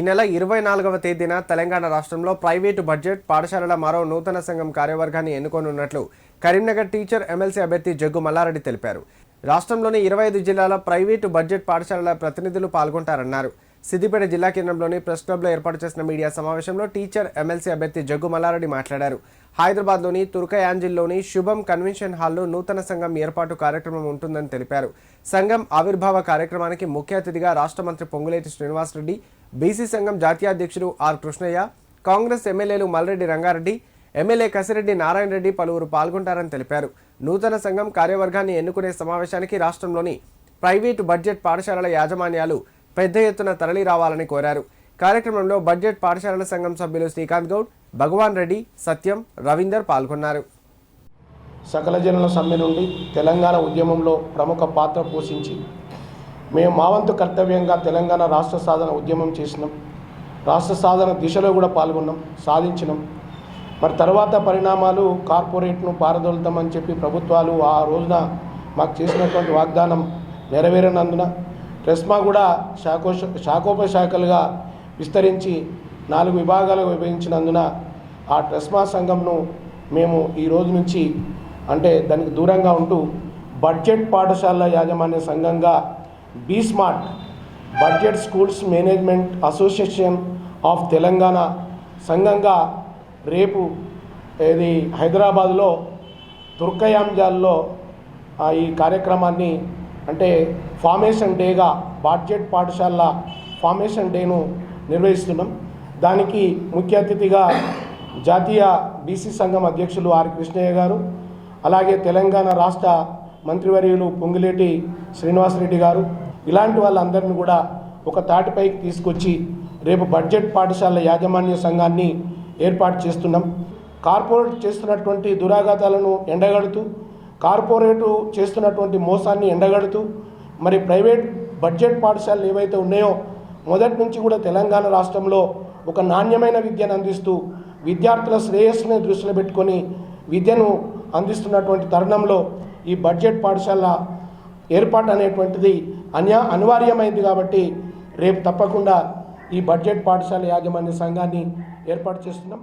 ఈ నెల ఇరవై నాలుగవ తేదీన తెలంగాణ రాష్ట్రంలో ప్రైవేటు బడ్జెట్ పాఠశాలల మరో నూతన సంఘం కార్యవర్గాన్ని ఎన్నుకోనున్నట్లు కరీంనగర్ టీచర్ ఎమ్మెల్సీ అభ్యర్థి జగ్గు మల్లారెడ్డి తెలిపారు. రాష్ట్రంలోని ఇరవై ఐదు జిల్లాల ప్రైవేటు బడ్జెట్ పాఠశాలల ప్రతినిధులు పాల్గొంటారన్నారు. సిద్దిపేట జిల్లా కేంద్రంలోని ప్రెస్ క్లబ్లో ఏర్పాటు చేసిన మీడియా సమావేశంలో టీచర్ ఎమ్మెల్సీ అభ్యర్థి జగ్గు మల్లారెడ్డి మాట్లాడారు. హైదరాబాద్లోని తుర్కయాంజిల్లోని శుభం కన్వెన్షన్ హాల్లో నూతన సంఘం ఏర్పాటు కార్యక్రమం ఉంటుందని తెలిపారు. సంఘం ఆవిర్భావ కార్యక్రమానికి ముఖ్య అతిథిగా రాష్ట్ర మంత్రి పొంగులేటి శ్రీనివాసరెడ్డి బీసీ సంఘం జాతీయ అధ్యక్షుడు R Krishnaiah Congress MLAs Malreddy Rangareddy MLA Kasireddy Narayana Reddy పలువురు పాల్గొంటారని తెలిపారు. నూతన సంఘం కార్యవర్గాన్ని ఎన్నుకునే సమావేశానికి రాష్ట్రంలోని ప్రైవేటు బడ్జెట్ పాఠశాలల యాజమాన్యాలు పెద్ద ఎత్తున తరలి రావాలని కోరారు. కార్యక్రమంలో బడ్జెట్ పాఠశాలల సంఘం సభ్యులు శ్రీకాంత్ గౌడ్ భగవాన్ రెడ్డి సత్యం రవీందర్ పాల్గొన్నారు. సకల జనుల సమ్మె నుండి తెలంగాణ ఉద్యమంలో ప్రముఖ పాత్ర పోషించి మేము మావంతు కర్తవ్యంగా తెలంగాణ రాష్ట్ర సాధన ఉద్యమం చేసినాం. రాష్ట్ర సాధన దిశలో కూడా పాల్గొన్నాం సాధించినాం. మరి తర్వాత పరిణామాలు కార్పొరేట్ను పారదోలుతామని చెప్పి ప్రభుత్వాలు ఆ రోజున మాకు చేసినటువంటి వాగ్దానం నెరవేరనందున ట్రెస్మా కూడా శాఖో శాఖోపశాఖలుగా విస్తరించి నాలుగు విభాగాలుగా విభజించినందున ఆ ట్రెస్మా సంఘంను మేము ఈ రోజు నుంచి అంటే దానికి దూరంగా ఉంటూ బడ్జెట్ పాఠశాల యాజమాన్య సంఘంగా B smart budget schools management association of Telangana సంఘంగా రేపు ఇది హైదరాబాద్లో తుర్కయాంజాల్లో ఈ కార్యక్రమాన్ని అంటే ఫార్మేషన్ డేగా బడ్జెట్ పాఠశాల ఫార్మేషన్ డేను నిర్వహిస్తున్నాం. దానికి ముఖ్య అతిథిగా జాతీయ బీసీ సంఘం అధ్యక్షులు ఆర్ కృష్ణయ్య గారు అలాగే తెలంగాణ రాష్ట్ర మంత్రివర్యులు పొంగిలేటి శ్రీనివాసరెడ్డి గారు. ఇలాంటి వాళ్ళందరినీ కూడా ఒక తాటిపైకి తీసుకొచ్చి రేపు బడ్జెట్ పాఠశాల యాజమాన్య సంఘాన్ని ఏర్పాటు చేస్తున్నాం. కార్పొరేట్ చేస్తున్నటువంటి దురాఘాతాలను ఎండగడుతూ కార్పొరేటు చేస్తున్నటువంటి మోసాన్ని ఎండగడుతూ మరి ప్రైవేట్ బడ్జెట్ పాఠశాలలు ఏవైతే ఉన్నాయో మొదటి నుంచి కూడా తెలంగాణ రాష్ట్రంలో ఒక నాణ్యమైన విద్యను అందిస్తూ విద్యార్థుల శ్రేయస్సుని దృష్టిలో పెట్టుకొని విద్యను అందిస్తున్నటువంటి తరుణంలో ఈ బడ్జెట్ పాఠశాల ఏర్పాటు అనేటువంటిది అన్యా అనివార్యమైంది కాబట్టి రేపు తప్పకుండా ఈ బడ్జెట్ పాఠశాల యాజమాన్య సంఘాన్ని ఏర్పాటు చేస్తున్నాం.